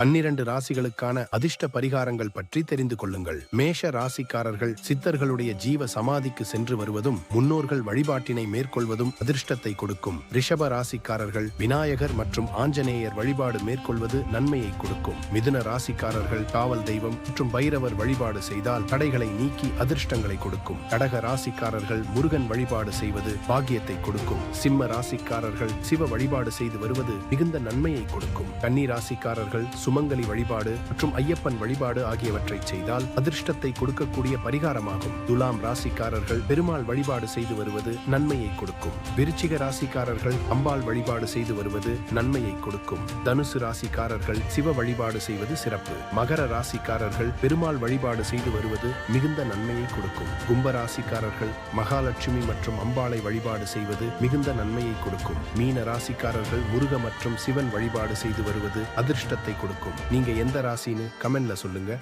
பன்னிரண்டு ராசிகளுக்கான அதிர்ஷ்ட பரிகாரங்கள் பற்றி தெரிந்து கொள்ளுங்கள். மேஷ ராசிக்காரர்கள் சித்தர்களுடைய ஜீவ சமாதிக்கு சென்று வருவதும் முன்னோர்கள் வழிபாட்டினை மேற்கொள்வதும் அதிர்ஷ்டத்தை கொடுக்கும். ரிஷப ராசிக்காரர்கள் விநாயகர் மற்றும் ஆஞ்சநேயர் வழிபாடு மேற்கொள்வது நன்மையை கொடுக்கும். மிதுன ராசிக்காரர்கள் காவல் தெய்வம் மற்றும் பைரவர் வழிபாடு செய்தால் தடைகளை நீக்கி அதிர்ஷ்டங்களை கொடுக்கும். கடக ராசிக்காரர்கள் முருகன் வழிபாடு செய்வது பாக்கியத்தை கொடுக்கும். சிம்ம ராசிக்காரர்கள் சிவ வழிபாடு செய்து வருவது மிகுந்த நன்மையை கொடுக்கும். கன்னி ராசிக்காரர்கள் சுமங்கலி வழிபாடு மற்றும் ஐயப்பன் வழிபாடு ஆகியவற்றை செய்தால் அதிர்ஷ்டத்தை கொடுக்கக்கூடிய பரிகாரமாகும். துலாம் ராசிக்காரர்கள் பெருமாள் வழிபாடு செய்து வருவது நன்மையை கொடுக்கும். விருச்சிக ராசிக்காரர்கள் அம்பாள் வழிபாடு செய்து வருவது நன்மையை கொடுக்கும். தனுசு ராசிக்காரர்கள் சிவ வழிபாடு செய்வது சிறப்பு. மகர ராசிக்காரர்கள் பெருமாள் வழிபாடு செய்து வருவது மிகுந்த நன்மையை கொடுக்கும். கும்ப ராசிக்காரர்கள் மகாலட்சுமி மற்றும் அம்பாளை வழிபாடு செய்வது மிகுந்த நன்மையை கொடுக்கும். மீன ராசிக்காரர்கள் முருக மற்றும் சிவன் வழிபாடு செய்து வருவது அதிர்ஷ்டத்தை கொடுக்கும். நீங்க எந்த ராசின்னு கமெண்ட்ல சொல்லுங்க.